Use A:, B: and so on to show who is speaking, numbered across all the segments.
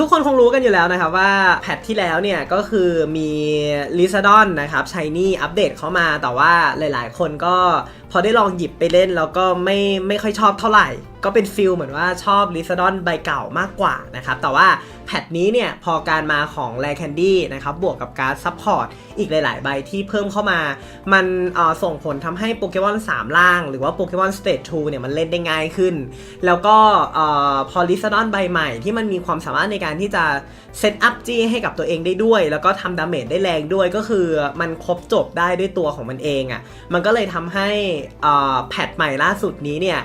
A: ทุกคนคงรู้กันอยู่แล้วนะครับว่าแพทที่แล้วเนี่ยก็คือมีลิซาดอนนะครับชายนี่อัปเดตเข้ามาแต่ว่าหลายๆ คนก็พอได้ลองหยิบไปเล่นแล้วก็ไม่ไม่ค่อยชอบเท่าไหร่ก็เป็นฟิลเหมือนว่าชอบลิซดอนใบเก่ามากกว่านะครับ แต่ว่าแพทนี้เนี่ยพอการมาของแรแคนดี้นะครับบวกกับการซัพพอร์ตอีกหลาย ๆ ใบที่เพิ่มเข้ามา มันส่งผลทำให้โปเกมอน3 ล่าง หรือว่าโปเกมอนสเต e 2เนี่ยมันเล่นได้ง่ายขึ้น แล้วก็พอลิซดอนใบใหม่ที่มันมีความสามารถในการที่จะเซตอัพจี้ให้กับตัวเองได้ด้วย แล้วก็ทำดาเมจได้แรงด้วยก็คือมันครบจบได้ด้วยตัวของมันเองอะ่ะมันก็เลยทำให้แพทใหม่ล่าสุดนี้เนี่ย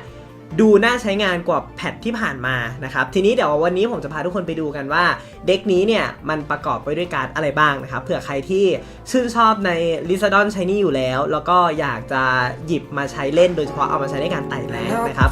A: ดูน่าใช้งานกว่าแพทที่ผ่านมานะครับทีนี้เดี๋ยววันนี้ผมจะพาทุกคนไปดูกันว่าเด็กนี้เนี่ยมันประกอบไปด้วยการอะไรบ้างนะครับเผื่อใครที่ชื่นชอบใน l i z a d o n s h i n y อยู่แล้ว แล้วก็อยากจะหยิบมาใช้เล่นโดยเฉพาะเอามาใช้ในการไต่แรงนะครับ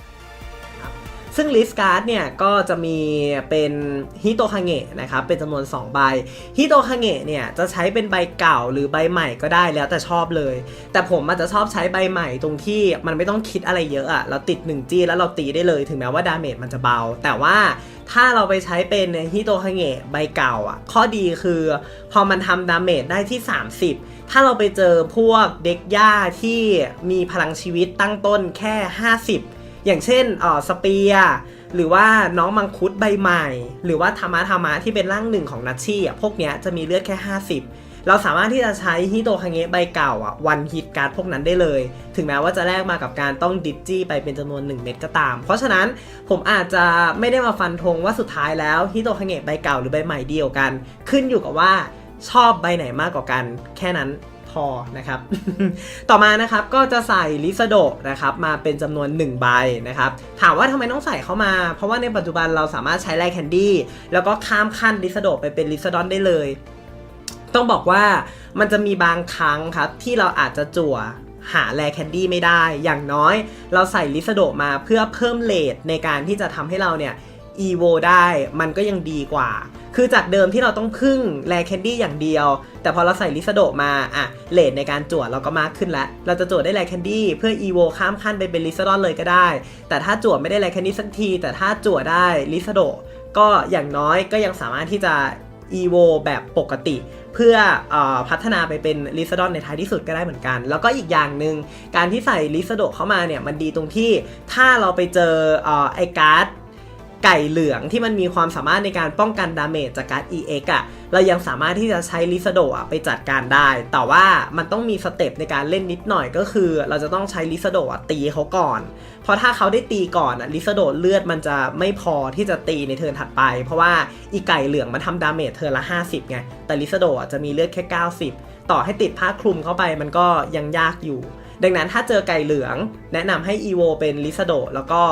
A: ซึ่งลิสการ์ดเนี่ยก็จะมีเป็นฮิโตคาเงะนะครับเป็นจำนวน 2 ใบฮิโตคาเงะเนี่ยจะใช้เป็นใบเก่าหรือใบใหม่ก็ได้แล้วแต่ชอบเลย แต่ผมอาจจะชอบใช้ใบใหม่ตรงที่มันไม่ต้องคิดอะไรเยอะอะเราติด1จี้แล้วเราตีได้เลยถึงแม้ว่าดาเมจมันจะเบา แต่ว่าถ้าเราไปใช้เป็นฮิโตคาเงะใบเก่าอะข้อดีคือพอมันทำดาเมจได้ที่ 30 ถ้าเราไปเจอพวกเด็กย่าที่มีพลังชีวิตตั้งต้นแค่ 50 อย่างเช่นเอ่อสเปียหรือว่าน้องมังคุดใบใหม่ หรือว่าธรรมะธรรมะที่เป็นร่างหนึ่งของนัชชี่อะพวกเนี้ยจะมีเลือดแค่ 50 เราสามารถที่จะใช้ฮิโตคาเงะใบเก่าอะวันฮิตการ์ดพวกนั้นได้เลย ถึงแม้ว่าจะแลกมากับการต้องดิจจี้ไปเป็นจำนวน 1 เม็ดก็ตาม เพราะฉะนั้นผมอาจจะไม่ได้มาฟันธงว่าสุดท้ายแล้วฮิโตคาเงะใบเก่าหรือใบใหม่เดียวกัน ขึ้นอยู่กับว่าชอบใบไหนมากกว่ากันแค่นั้น พอนะครับ ต่อมานะครับก็จะใส่ลิซโดนะครับมาเป็นจำนวน 1 ใบนะครับ ถามว่าทำไมต้องใส่เข้ามา เพราะว่าในปัจจุบันเราสามารถใช้ไลแคนดี้แล้วก็ข้ามขั้นลิซโดไปเป็นลิซดอนได้เลย ต้องบอกว่ามันจะมีบางครั้งครับที่เราอาจจะจั่วหาแลแคนดี้ไม่ได้ อย่างน้อย เราใส่ลิซโดมาเพื่อเพิ่มเลทในการที่จะทำให้เราเนี่ย อีโวได้มันก็ยังดีกว่า คือจากเดิมที่เราต้องพึ่งแลแคนดี้อย่างเดียว แต่พอเราใส่ลิซาโดมาอะเลทในการจวดเราก็มากขึ้นแล้ว เราจะจวดได้แลแคนดี้เพื่ออีโวข้ามขั้นไปเป็นลิซาดอนเลยก็ได้ แต่ถ้าจวดไม่ได้แลแคนดี้สักที แต่ถ้าจวดได้ลิซาโดก็อย่างน้อยก็ยังสามารถที่จะอีโวแบบปกติ เพื่ออพัฒนาไปเป็นลิซาดอนในท้ายที่สุดก็ได้เหมือนกัน แล้วก็อีกอย่างหนึ่งการที่ใส่ลิซาโดเข้ามาเนี่ยมันดีตรงที่ถ้าเราไปเจอเออไอการ์ด ไก่เหลืองที่มันมีความสามารถในการป้องกันดาเมจจากการ EX อะ่ะเรายังสามารถที่จะใช้ลิซาโดะไปจัดการได้ แต่ว่ามันต้องมีสเต็ปในการเล่นนิดหน่อยก็คือ เราจะต้องใช้ลิซาโดะตีเขาก่อน เพราะถ้าเขาได้ตีก่อนอะลิซาโดะเลือดมันจะไม่พอที่จะตีในเทิร์นถัดไป เพราะว่าอีไก่เหลืองมันทำดาเมจเทิร์นละ 50 ไง แต่ลิซาโดะจะมีเลือดแค่ 90 ต่อให้ติดผ้าคลุมเข้าไปมันก็ยังยากอยู่ ดังนั้นถ้าเจอไก่เหลือง แนะนำให้อีโวเป็นลิซาโดะแล้วก็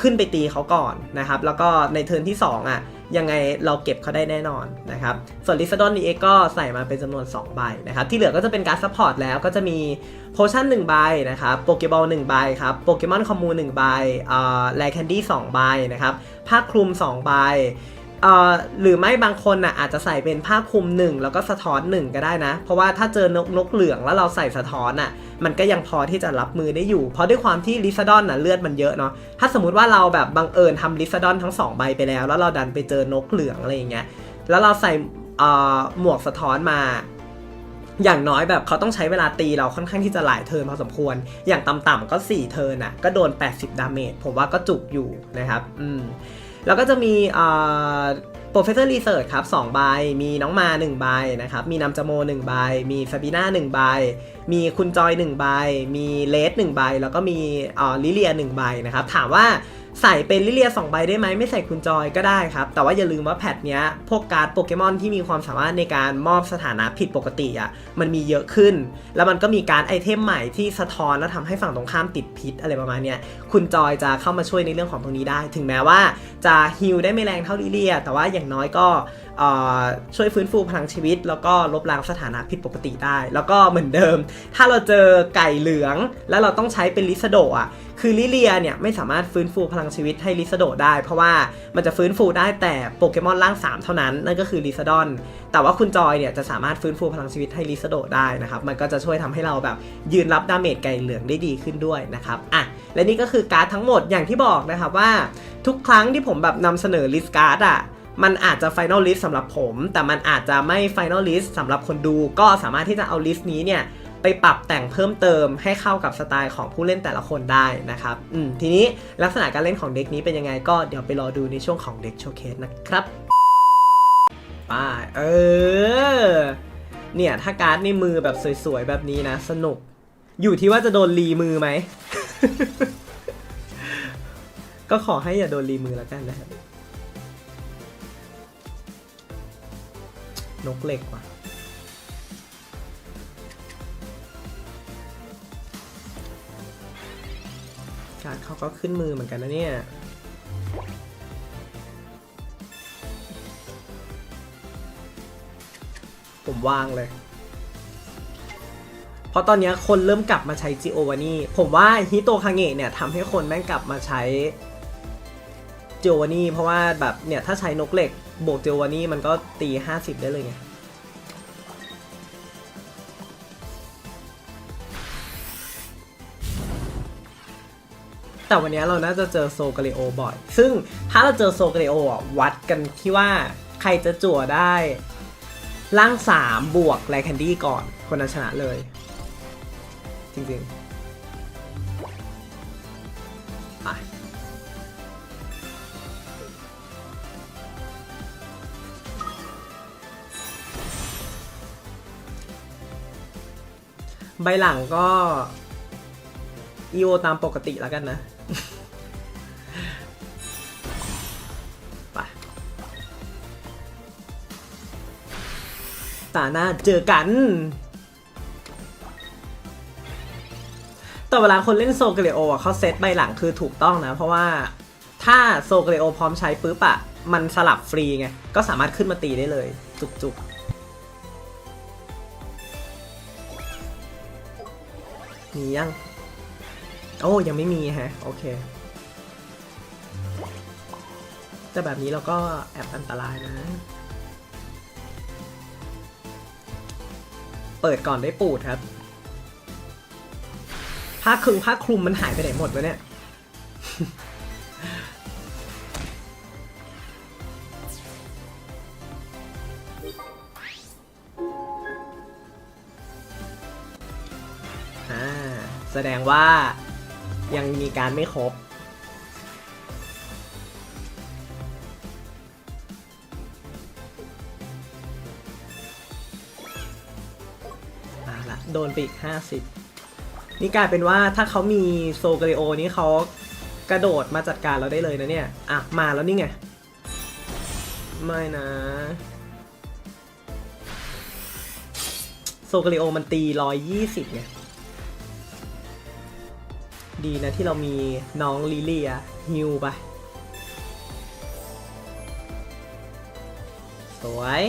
A: ขึ้นไปตีเขาก่อนนะครับ แล้วก็ในเทิร์นที่ 2อะยังไงเราเก็บเขาได้แน่นอนนะครับ ส่วนลิซาดอนนี้เอก็ใส่มาเป็นจำนวน 2 ใบนะครับ ที่เหลือก็จะเป็นการซัพพอร์ตแล้วก็จะมีโพชั่น1ใบนะครับโปเกบอล1ใบครับโปเกมอนคอมมูน1ใบเอ่อแลแคนดี้2ใบนะครับผ้าคลุม 2 ใบ เอ่อหรือไม่บางคนน่ะอาจจะใส่เป็นผ้าคลุม1แล้วก็สะท้อน1ก็ได้นะ เพราะว่าถ้าเจอนกนกเหลืองแล้วเราใส่สะท้อนน่ะมันก็ยังพอที่จะรับมือได้อยู่ เพราะด้วยความที่ลิซาดอนน่ะเลือดมันเยอะเนาะถ้าสมมติว่าเราแบบบังเอิญทำลิซาดอนทั้ง2ใบไปแล้ว แล้วเราดันไปเจอนกเหลืองอะไรอย่างเงี้ยแล้วเราใส่เออหมวกสะท้อนมา อย่างน้อยแบบเขาต้องใช้เวลาตีเราค่อนข้างที่จะหลายเทิร์นพอสมควร อย่างต่ำๆก็ 4 เทิร์นอะก็โดน 80 ดาเมจผมว่าก็จุกอยู่นะครับ อืม แล้วก็จะมีเอ่อ Professor Research ครับ2ใบ มีน้องมา 1 ใบนะครับ มีนำจโม 1 ใบ มีซาบีน่า1ใบ มีคุณจอย 1 ใบ มีเลส1ใบ แล้วก็มีอ่อลิเลีย 1 ใบนะครับ ถามว่า ใส่เป็นลิเลีย2ใบได้ไหมไม่ใส่คุณจอยก็ได้ครับ แต่ว่าอย่าลืมว่าแพทเนี้ยพวกการ์ดโปเกมอนที่มีความสามารถในการมอบสถานะผิดปกติอะ่ะมันมีเยอะขึ้น แล้วมันก็มีการไอเทมใหม่ที่สะท้อนแล้วทำให้ฝั่งตรงข้ามติดพิษอะไรประมาณเนี้ยคุณจอยจะเข้ามาช่วยในเรื่องของตรงนี้ได้ ถึงแม้ว่าจะฮิลได้ไม่แรงเท่าลิเลีย แต่ว่าอย่างน้อยก็เอ่อช่วยฟื้นฟูพลังชีวิต แล้วก็ลบล้างสถานะผิดปกติได้ แล้วก็เหมือนเดิม ถ้าเราเจอไก่เหลือง แล้วเราต้องใช้เป็นลิซโดะอะ คือลิเลียเนี่ยไม่สามารถฟื้นฟูพลังชีวิตให้ลิซโดได้ เพราะว่ามันจะฟื้นฟูได้แต่โปเกมอนร่าง 3 เท่านั้น นั่นก็คือลิซดอน แต่ว่าคุณจอยเนี่ยจะสามารถฟื้นฟูพลังชีวิตให้ลิซโดได้นะครับ มันก็จะช่วยทำให้เราแบบยืนรับดาเมจไก่เหลืองได้ดีขึ้นด้วยนะครับ อะ และนี่ก็คือการ์ดทั้งหมดอย่างที่บอกนะครับว่า ทุกครั้งที่ผมแบบนำเสนอลิสการ์ดอะมันอาจจะ Final List สำหรับผม แต่มันอาจจะไม่ Final List สำหรับคนดู ก็สามารถที่จะเอาลิสต์นี้เนี่ย ไปปรับแต่งเพิ่มเติมให้เข้ากับสไตล์ของผู้เล่นแต่ละคนได้นะครับอืมทีนี้ลักษณะการเล่นของเด็กนี้เป็นยังไงก็เดี๋ยวไปรอดูในช่วงของเด็กโชว์เคสนะครับป้าเออ เนี่ยถ้าการ์ดในมือแบบสวยๆ แบบนี้นะ สนุก อยู่ที่ว่าจะโดนรีมือไหม ก็ขอให้อย่าโดนรีมือแล้วกันนะครับนกเหล็กว่ะ การเขาก็ขึ้นมือเหมือนกันนะเนี่ยผมวางเลย เพราะตอนนี้คนเริ่มกลับมาใช้จิโอวานี่ ผมว่าฮิโตคาเงะเนี่ยทำให้คนแม่งกลับมาใช้จิโอวานี่เพราะว่าแบบเนี่ยถ้าใช้นกเหล็กบวกจิโอวานี่มันก็ตี 50 ได้เลยไง แต่วันนี้เราน่าจะเจอโซกาเลโอบ่อย ซึ่งถ้าเราเจอโซกาเลโออะวัดกันที่ว่าใครจะจั่วได้ล่าง 3 บวกไลแคนดี้ก่อน คนนั้นชนะเลย จริงๆไปใบหลังก็ อีโอตามปกติแล้วกันนะ ไปตาหน้าเจอกัน แต่เวลาคนเล่นโซเกเรโออะเขาเซตใบหลังคือถูกต้องนะ เพราะว่าถ้าโซเกเรโอพร้อมใช้ปุ๊บอะมันสลับฟรีไง ก็สามารถขึ้นมาตีได้เลย จุกๆมียัง โอ้ยังไม่มีฮะ โอเค แต่แบบนี้เราก็แอบอันตรายนะ เปิดก่อนได้ปูดครับ ผ้าคลึงผ้าคลุมมันหายไปไหนหมดวะเนี่ยอ่าแสดงว่า ยังมีการไม่ครบ อ่าละโดนไปอีก 50 นี่กลายเป็นว่าถ้าเขามีโซเกริโอนี่เขากระโดดมาจัดการเราได้เลยนะเนี่ย อะ มาแล้วนี่ไง ไม่นะโซเกริโอมันตี 120ไง ดีนะที่เรามีน้องลิเลียฮิวไป สวย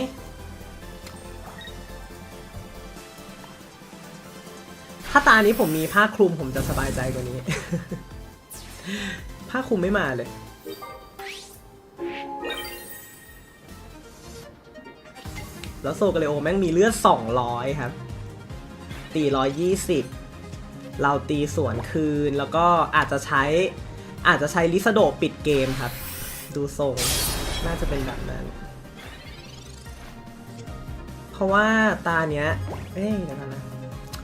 A: ถ้าตานี้ผมมีผ้าคลุมผมจะสบายใจกว่านี้ ผ้าคลุมไม่มาเลยแล้วโซกาเลโอแม่งมีเลือด 200 ครับตี120 เราตีสวนคืน แล้วก็อาจจะใช้อาจจะใช้ลิซโดปิดเกมครับ ดูทรงน่าจะเป็นแบบนั้น เพราะว่าตาเนี้ย เอ้ยเดี๋ยวกันนะ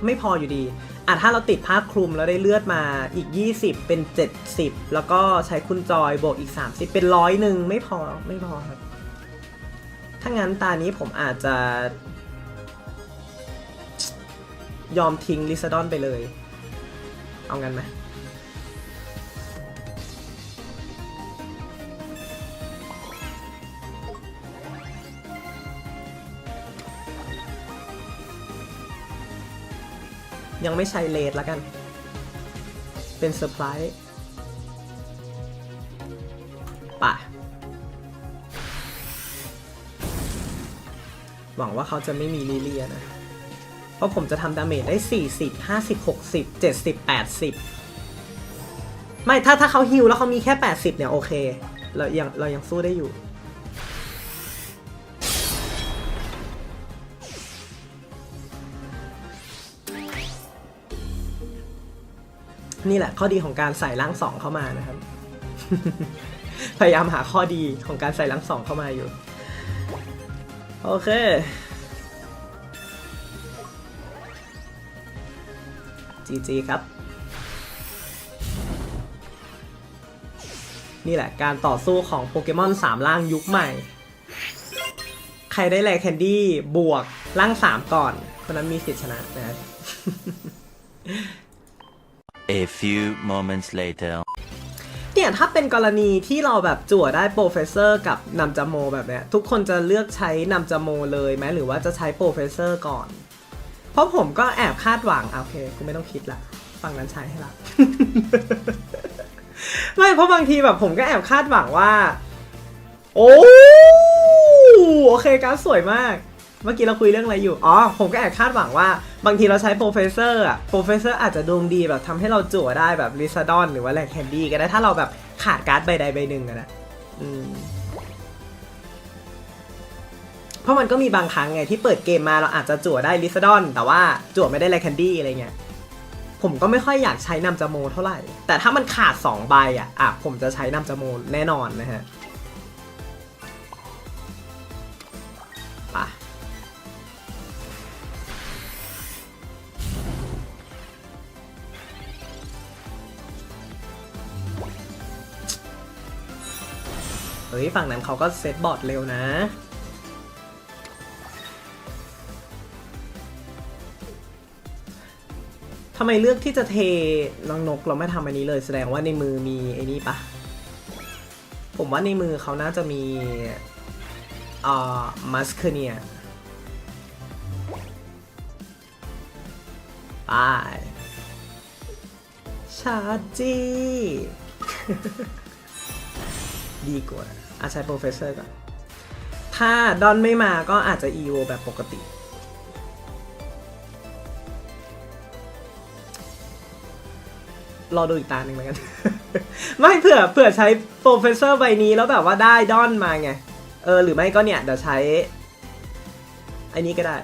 A: ไม่พออยู่ดีอะถ้าเราติดผ้าคลุมแล้วได้เลือดมาอีก 20 เป็น 70 แล้วก็ใช้คุณจอยบวกอีก 30 เป็นร้อยหนึ่งไม่พอไม่พอครับ ถ้างั้นตานี้ผมอาจจะ ยอมทิ้งลิซาดอนไปเลย เอางั้นไหมยังไม่ใช้เลดละกัน เป็นเซอร์ไพรส์ป่ะ หวังว่าเขาจะไม่มีลิเลียนะ เพราะผมจะทำดาเมจได้ 40 50 60 70 80 ไม่ ถ้าถ้าเขาฮิวแล้วเขามีแค่ 80 เนี่ย โอเค เรายังเรายังสู้ได้อยู่นี่แหละข้อดีของการใส่ร่างสองเข้ามานะครับ พยายามหาข้อดีของการใส่ร่างสองเข้ามาอยู่ โอเค จีจีครับ นี่แหละการต่อสู้ของโปเกมอน3ร่างยุคใหม่ ใครได้แลแคนดี้บวกร่าง 3 ก่อน คนนั้นมีสิทธิชนะนะครับ
B: A few moments later.
A: เนี่ย ถ้าเป็นกรณีที่เราแบบจั่วได้โปรเฟสเซอร์กับนำจาโมแบบเนี้ย ทุกคนจะเลือกใช้นำจาโมเลยไหมหรือว่าจะใช้โปรเฟสเซอร์ก่อน เพราะผมก็แอบคาดหวังอะโอเคกูไม่ต้องคิดละฝั่งนั้นใช้ให้ละไม่เพราะบางทีแบบผมก็แอบคาดหวังว่า โอ้โอเคการดสวยมาก เมื่อกี้เราคุยเรื่องอะไรอยู่ อ๋อ ผมก็แอบคาดหวังว่า บางทีเราใช้โปรเฟสเซอร์อะโปรเฟสเซอร์อาจจะดวงดีแบบทำให้เราจั่วได้แบบลิซาดอนหรือว่าแลกแคนดี้ก็ได้ถ้าเราแบบขาดการ์ดใบใดใบหนึ่งนะอืม เพราะมันก็มีบางครั้งไงที่เปิดเกมมาเราอาจจะจั่วได้ลิซดอน แต่ว่าจั่วไม่ได้แลแคนดี้อะไรเงี้ยผมก็ไม่ค่อยอยากใช้นำจาโมเท่าไหร่ แต่ถ้ามันขาด 2 ใบอะอะผมจะใช้นำจาโมแน่นอนนะฮะปะเฮ้ย ฝั่งนั้นเขาก็เซตบอร์ดเร็วนะ ทำไมเลือกที่จะเทน้องนกเราไม่ทำอันนี้เลย แสดงว่าในมือมีไอ้นี่ปะผมว่าในมือเขาน่าจะมีอ่ามัสเคเนียไปชาจีดีกว่าอาใช้โปรเฟสเซอร์ก่อน ถ้าดอนไม่มาก็อาจจะ EO แบบปกติ รอดูอีกตาหนึ่งแล้วกัน ไม่เผื่อเผื่อใช้โปรเฟสเซอร์ใบนี้แล้วแบบว่าได้ดอนมาไง เออ หรือไม่ก็เนี่ย เดี๋ยวใช้ไอ้นี้ก็ได้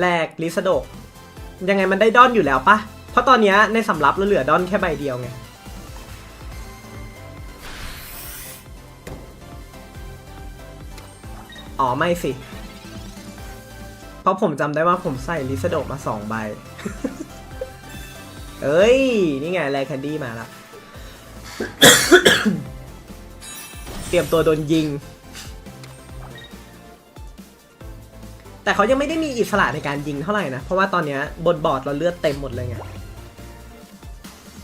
A: แลกลิสโดกยังไงมันได้ดอนอยู่แล้วปะเพราะตอนเนี้ยในสำรับเราเหลือดอนแค่ใบเดียวไงอ๋อไม่สิ เพราะผมจำได้ว่าผมใส่ลิสโดกมาสองใบ เอ้ย นี่ไงแลแคนดี้มาแล้วเตรียมตัวโดนยิง แต่เขายังไม่ได้มีอิสระในการยิงเท่าไหร่นะ เพราะว่าตอนนี้บนบอร์ดเราเลือดเต็มหมดเลยไง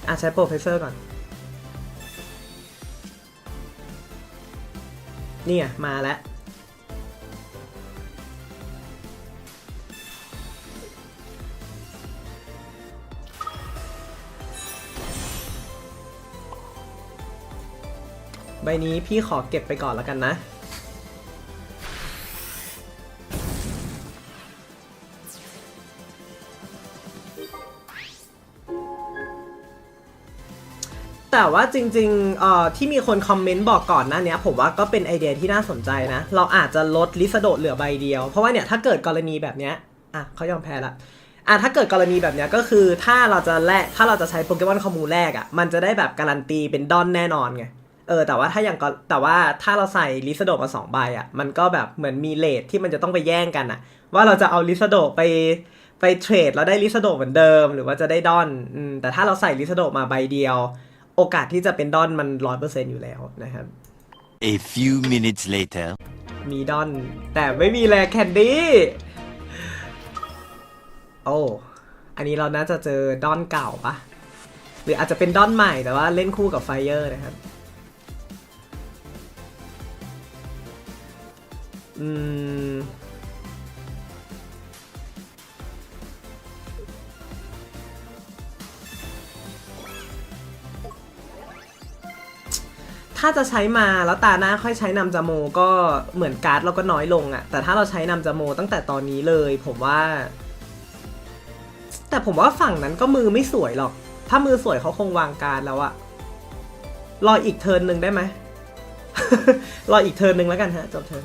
A: อะใช้โปรเฟสเซอร์ก่อน นี่ยมาแล้ว ใบนี้พี่ขอเก็บไปก่อนแล้วกันนะ แต่ว่าจริงๆเอ่อที่มีคนคอมเมนต์บอกก่อนหน้าเนี้ยผมว่าก็เป็นไอเดียที่น่าสนใจนะ เราอาจจะลดลิสโดดเหลือใบเดียว เพราะว่าเนี่ยถ้าเกิดกรณีแบบเนี้ยอะเขายอมแพ้ละอะถ้าเกิดกรณีแบบเนี้ยก็คือถ้าเราจะแลกถ้าเราจะใช้โปเกมอนคอมมูแรกอะมันจะได้แบบการันตีเป็นดอนแน่นอนไง ออแต่ว่าถ้าอย่างก็แต่ว่าถ้าเราใส่ลิสโดมาสองใบอะมันก็แบบเหมือนมีเลทที่มันจะต้องไปแย่งกันอะ ว่าเราจะเอาลิสโดไปไปเทรดแล้วได้ลิสโดเหมือนเดิม หรือว่าจะได้ดอนอืมแต่ถ้าเราใส่ลิสโดมาใบเดียว โอกาสที่จะเป็นดอนมันร้อยเปอร์เซ็นอยู่แล้วนะครับ
B: A few minutes later.
A: มีดอน แต่ไม่มีแลแคนดี้โอ้อันนี้เราน่าจะเจอดอนเก่าปะหรืออาจจะเป็นดอนใหม่แต่ว่าเล่นคู่กับไฟเยอร์นะครับ อืมถ้าจะใช้มาแล้วตาหน้าค่อยใช้นำจาโมก็เหมือนการ์ดเราก็น้อยลงอะแต่ถ้าเราใช้นำจาโมตั้งแต่ตอนนี้เลย ผมว่า แต่ผมว่าฝั่งนั้นก็มือไม่สวยหรอก ถ้ามือสวยเขาคงวางการแล้วอะรออีกเทิร์นหนึ่งได้ไหม รออีกเทิร์นหนึ่งแล้วกันฮะจบเทิร์น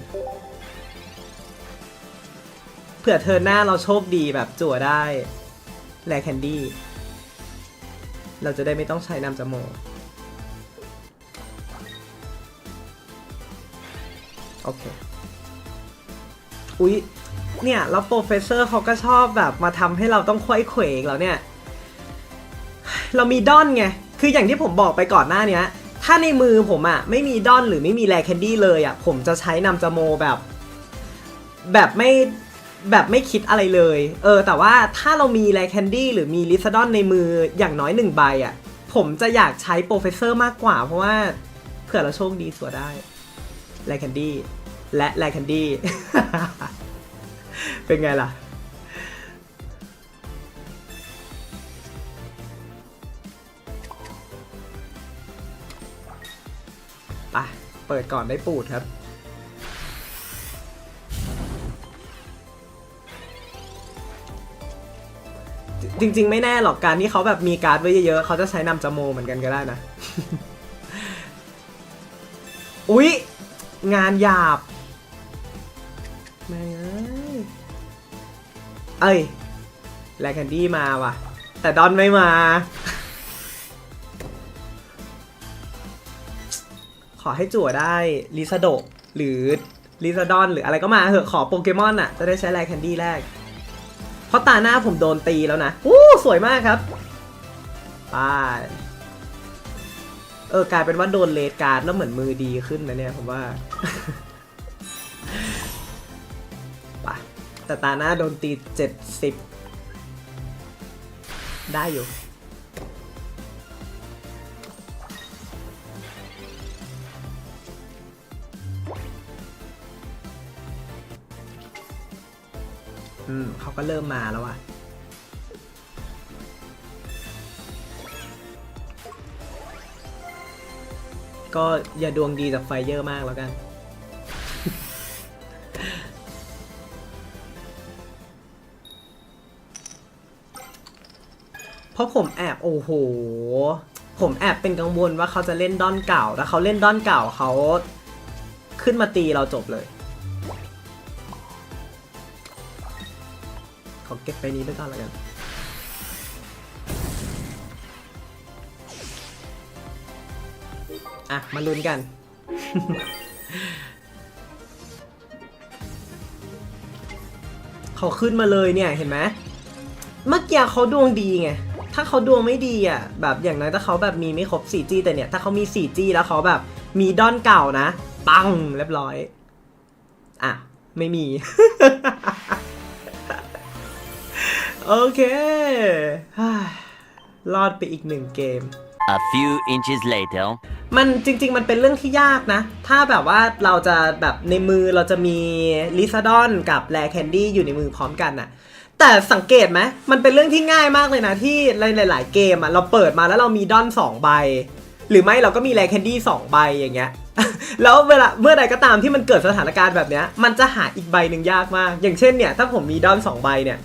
A: ผื่อเทิร์นหน้าเราโชคดีแบบจั่วได้แลแคนดี้ เราจะได้ไม่ต้องใช้นำจาโมโอเค อุ๊ย เนี่ย แล้วโปรเฟสเซอร์เขาก็ชอบแบบมาทำให้เราต้องควยเขวอีกแล้วเนี่ย เรามีดอนไง คืออย่างที่ผมบอกไปก่อนหน้านี้ถ้าในมือผมอะไม่มีดอนหรือไม่มีแรแคนดี้เลยอะผมจะใช้นำจาโมแบบ แบบไม่ แบบไม่คิดอะไรเลย เออ แต่ว่าถ้าเรามีแรแคนดี้หรือมีลิซดอนในมืออย่างน้อยหนึ่งใบอะผมจะอยากใช้โปรเฟสเซอร์มากกว่า เพราะว่าเผื่อเราโชคดีสัวได้แลแคนดี้และแลแคนดี้เป็นไงล่ะไปเปิดก่อนได้ปูดครับ จริง ๆ ไม่แน่หรอกการที่เขาแบบมีการ์ดไว้เยอะๆเขาจะใช้นำจโมเหมือนกันก็ได้นะ อุ๊ย งานหยาบแม่งเอ้ยเอ้ยแลแคนดี้มาว่ะ แต่ดอนไม่มา ขอให้จั่วได้ลิซาโดหรือลิซาดอนหรืออะไรก็มาเหอะขอโปเกมอนอะจะได้ใช้แลแคนดี้แรก เพราะตาหน้าผมโดนตีแล้วนะอู้สวยมากครับไปเออกลายเป็นว่าโดนเลดการ์ดแล้วเหมือนมือดีขึ้นนะเนี่ยผมว่าไปแต่ตาหน้าโดนตีเจ็ดสิบได้อยู่ อืมเขาก็เริ่มมาแล้วอะก็อย่าดวงดีจากไฟเยอร์มากแล้วกัน เพราะผมแอบโอ้โห ผมแอบเป็นกังวลว่าเขาจะเล่นด้อนเก่าถ้าเขาเล่นด้อนเก่าเขาขึ้นมาตีเราจบเลย เก็บไปนี้ไปก่อนแล้วกันอะ มาลุ้นกัน เขาขึ้นมาเลยเนี่ย เห็นไหมเมื่อกี้เขาดวงดีไง ถ้าเขาดวงไม่ดีอะ แบบอย่างน้อยถ้าเขาแบบมีไม่ครบ 4G แต่เนี่ย ถ้าเขามี 4G แล้วเขาแบบมีดอนเก่านะ ปังเรียบร้อย อะ ไม่มี โอเคฮ่ารอดไปอีกหนึ่งเกม
B: A few inches later.
A: มันจริง ๆ มันเป็นเรื่องที่ยากนะ ถ้าแบบว่าเราจะแบบในมือเราจะมีลิซาดอนกับแลแคนดี้อยู่ในมือพร้อมกันน่ะแต่สังเกตไหมมันเป็นเรื่องที่ง่ายมากเลยนะ ที่ในหลาย ๆ เกมอะเราเปิดมาแล้วเรามีดอนสองใบ หรือไม่เราก็มีแลแคนดี้สองใบอย่างเงี้ย แล้วเวลาเมื่อใดก็ตามที่มันเกิดสถานการณ์แบบเนี้ย มันจะหาอีกใบหนึ่งยากมาก อย่างเช่นเนี่ย ถ้าผมมีดอนสองใบเนี่ย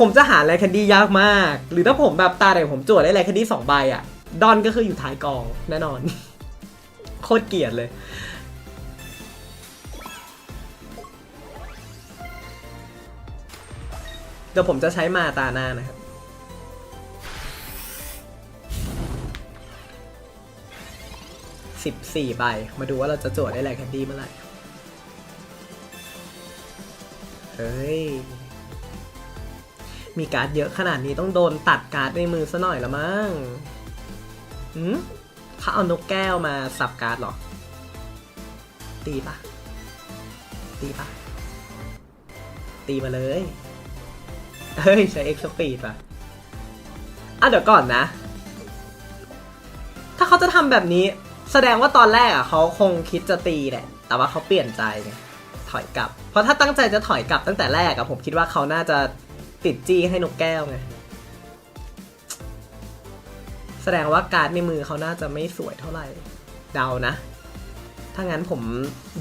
A: ผมจะหาแลแคนดี้ยากมาก หรือถ้าผมแบบตาไหนผมจวดได้แลแคนดี้สองใบอะดอนก็คืออยู่ท้ายกองแน่นอน โคตรเกลียดเลย เดี๋ยวผมจะใช้มาตาหน้านะครับสิบสี่ใบ มาดูว่าเราจะจทย์ได้แรแคนดี้เมื่อไหร่ เฮ้ย มีการ์ดเยอะขนาดนี้ต้องโดนตัดการ์ดในมือซะหน่อยละมั้งหืมเขาเอานกแก้วมาสับการ์ดหรอ ตีปะตีปะตีมาเลย เฮ้ย ใช้ X Speed ป่ะอะเดี๋ยวก่อนนะ ถ้าเขาจะทำแบบนี้ แสดงว่าตอนแรกอะเขาคงคิดจะตีแหละ แต่ว่าเขาเปลี่ยนใจถอยกลับ เพราะถ้าตั้งใจจะถอยกลับตั้งแต่แรกอะผมคิดว่าเขาน่าจะ ติดจี้ให้นกแก้วไง แสดงว่าการ์ดในมือเขาน่าจะไม่สวยเท่าไหร่ เดานะ ถ้างั้นผม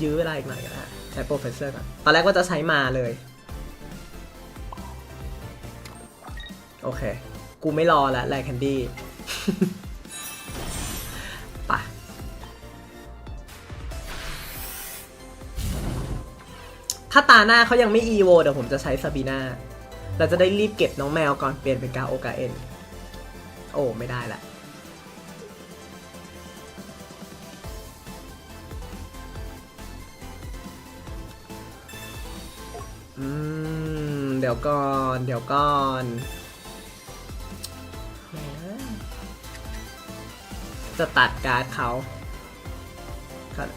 A: ยื้อเวลาอีกหน่อยก็ได้ใช้โปรเฟสเซอร์ก่อน ตอนแรกว่าจะใช้มาเลย โอเค กูไม่รอแล้วแลแคนดี้ปะถ้าตาหน้าเขายังไม่อีโวเดี๋ยวผมจะใช้ซาบีนา เราจะได้รีบเก็บน้องแมวก่อนเปลี่ยนเป็นกาโอกาเอ็น โอ้ไม่ได้ละอืม เดี๋ยวก่อน เดี๋ยวก่อนจะตัดการ์ดเขา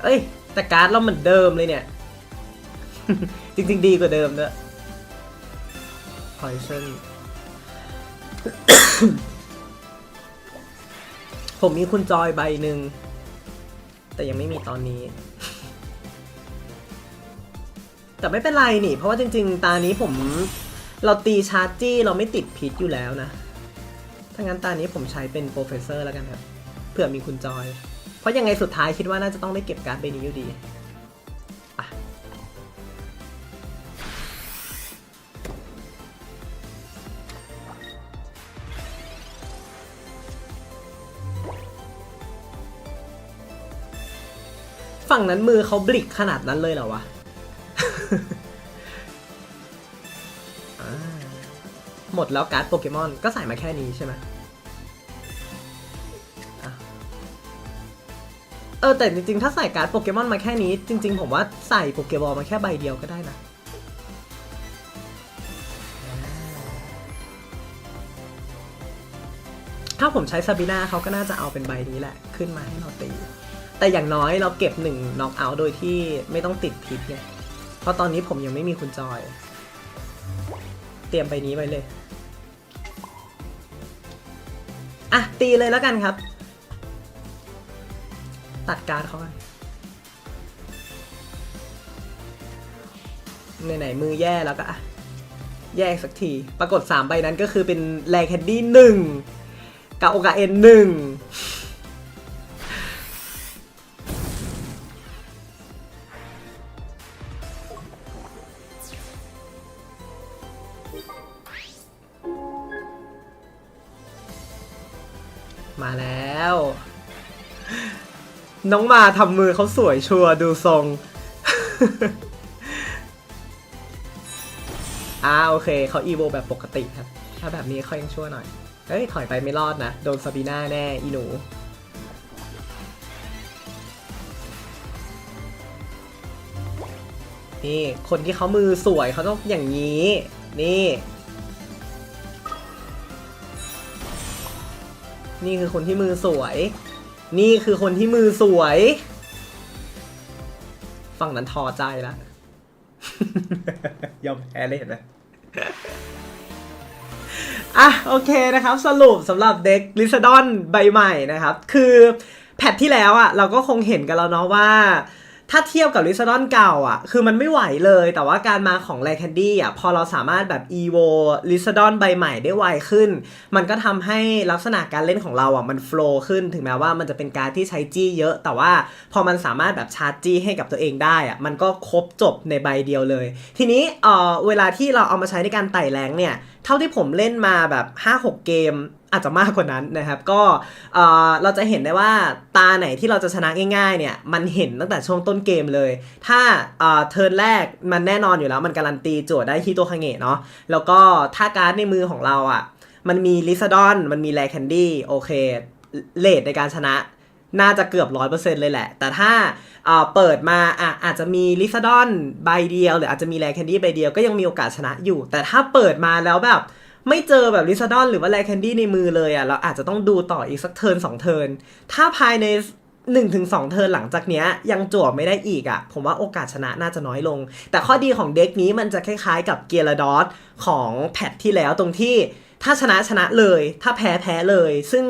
A: เอ้ย แต่การ์ดเราเหมือนเดิมเลยเนี่ย จริง ๆ ดีกว่าเดิมด้วย Poison ผมมีคุณจอยใบหนึ่ง แต่ยังไม่มีตอนนี้ แต่ไม่เป็นไรนี่ เพราะว่าจริง ๆ ตานี้ผมเราตีชาร์จี้เราไม่ติดพิษอยู่แล้วนะ ถ้างั้นตานี้ผมใช้เป็นโปรเฟสเซอร์แล้วกันครับ เผื่อมีคุณจอย เพราะยังไงสุดท้ายคิดว่าน่าจะต้องได้เก็บการ์ดใบนี้อยู่ดี ฝั่งนั้นมือเขาบลิกขนาดนั้นเลยเหรอวะหมดแล้วการ์ดโปเกมอนก็ใส่มาแค่นี้ใช่ไหมเออแต่จริงๆ ถ้าใส่การ์ดโปเกมอนมาแค่นี้ จริง ๆ ผมว่าใส่โปเกบอลมาแค่ใบเดียวก็ได้นะ ถ้าผมใช้ซาบิน่าเขาก็น่าจะเอาเป็นใบนี้แหละ ขึ้นมาให้เราตี แต่อย่างน้อยเราเก็บหนึ่งน็อกเอาท์โดยที่ไม่ต้องติดพิษไงเพราะตอนนี้ผมยังไม่มีคุณจอย เตรียมใบนี้ไว้เลย อะ ตีเลยแล้วกันครับ ตัดการเขากันไหนๆมือแย่แล้วก็อะแยกสักที ปรากฏ 3 ใบนั้นก็คือเป็นแลแคนดี้หนึ่งกับโอกาเอ็นหนึ่ง น้องมาทำมือเขาสวยชัวร์ดูทรง อ่าโอเคเขาอีโวแบบปกติครับ ถ้าแบบนี้เขายังชั่วหน่อย เฮ้ย ถอยไปไม่รอดนะ โดนซาบีน่าแน่ อีหนู นี่ คนที่เขามือสวยเขาต้องอย่างนี้ นี่นี่คือคนที่มือสวย นี่คือคนที่มือสวย ฝั่งนั้นทอใจแล้ว ยอมแพ้เลยเห็นไหมอะโอเคนะครับ สรุปสำหรับเด็กลิซาดอนใบใหม่นะครับ คือแพทที่แล้วอะ เราก็คงเห็นกันแล้วเนาะว่า ถ้าเทียบกับลิซาดอนเก่าอะ คือมันไม่ไหวเลย แต่ว่าการมาของแลแคนดี้อะ พอเราสามารถแบบ e v o ลิซาดอนใบใหม่ได้ไวขึ้น มันก็ทำให้ลักษณะการเล่นของเราอะ มันโฟล์ขึ้น ถึงแม้ว่ามันจะเป็นการที่ใช้จี้เยอะ แต่ว่าพอมันสามารถแบบชาร์จจี้ให้กับตัวเองได้อะ มันก็ครบจบในใบเดียวเลย ทีนี้เอ่อเวลาที่เราเอามาใช้ในการไต่แรงเนี่ย เท่าที่ผมเล่นมาแบบ 5-6 เกม อาจจะมากกว่านั้นนะครับ ก็เราจะเห็นได้ว่าตาไหนที่เราจะชนะง่ายๆเนี่ยมันเห็นตั้งแต่ช่วงต้นเกมเลย ถ้าเทิร์นแรกมันแน่นอนอยู่แล้ว มันการันตีโจทย์ได้ที่ตัวคางเงะเนาะแล้วก็ถ้าการ์ดในมือของเราอะมันมีลิซาดอนมันมีแลแคนดี้โอเคเลทในการชนะน่าจะเกือบร้อยเปอร์เซ็นต์เลยแหละ แต่ถ้าเอ่อเปิดมาอะอาจจะมีลิซาดอนใบเดียว หรืออาจจะมีแลแคนดี้ใบเดียวก็ยังมีโอกาสชนะอยู่ แต่ถ้าเปิดมาแล้วแบบ ไม่เจอแบบลิซาดอนหรือว่าแลแคนดี้ในมือเลยอะเราอาจจะต้องดูต่ออีกสักเทิร์นสองเทิร์นถ้าภายใน1-2เทิร์นหลังจากเนี้ยยังจั่วไม่ได้อีกอะ ผมว่าโอกาสชนะน่าจะน้อยลง แต่ข้อดีของเด็กนี้มันจะคล้ายๆ กับเกียร์ดอสของแพทที่แล้วตรงที่ถ้าชนะชนะเลย ถ้าแพ้แพ้เลย ซึ่ง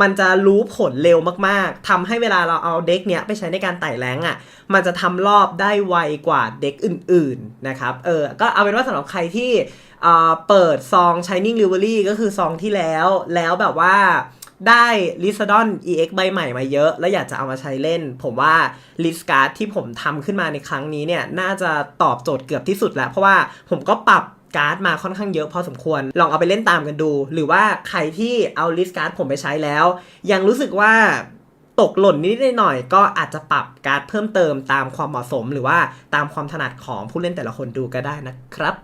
A: มันจะรู้ผลเร็วมากๆทำให้เวลาเราเอาเด็กเนี้ยไปใช้ในการไต่แรงอะ มันจะทำรอบได้ไวกว่าเด็กอื่นๆนะครับ เออ ก็เอาเป็นว่าสำหรับใครที่ เปิดซอง Shining Rivalry ก็คือซองที่แล้ว แล้วแบบว่าได้ลิซดอน EX ใบใหม่มาเยอะ แล้วอยากจะเอามาใช้เล่น ผมว่าลิสการ์ดที่ผมทำขึ้นมาในครั้งนี้เนี่ย น่าจะตอบโจทย์เกือบที่สุดแล้ว เพราะว่าผมก็ปรับการ์ดมาค่อนข้างเยอะพอสมควร ลองเอาไปเล่นตามกันดู หรือว่าใครที่เอาลิสการ์ดผมไปใช้แล้ว ยังรู้สึกว่าตกหล่นนิดหน่อยก็อาจจะปรับการ์ดเพิ่มเติมตามความเหมาะสม หรือว่าตามความถนัดของผู้เล่นแต่ละคนดูก็ได้นะครับ